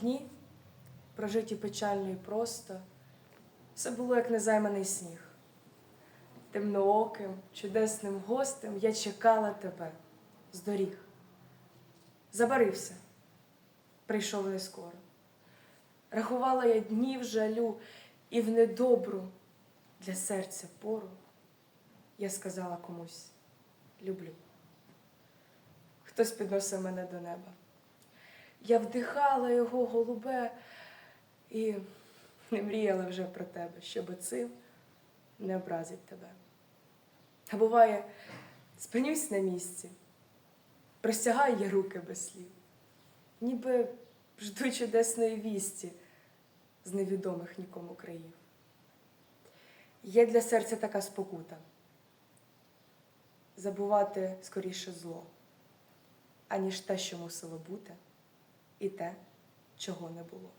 дні, прожиті печально і просто, все було як незайманий сніг. Темнооким, чудесним гостем я чекала тебе з доріг. Забарився, прийшов не скоро. Рахувала я днів жалю і в недобру для серця пору я сказала комусь люблю. Хтось підносив мене до неба. Я вдихала його голубе і не мріяла вже про тебе, щоб цим не образить тебе. А буває, спинюсь на місці, простягаю я руки без слів, ніби жду чудесної вісті з невідомих нікому країв. Є для серця така спокута забувати скоріше зло, аніж те, що мусило бути, і те, чого не було.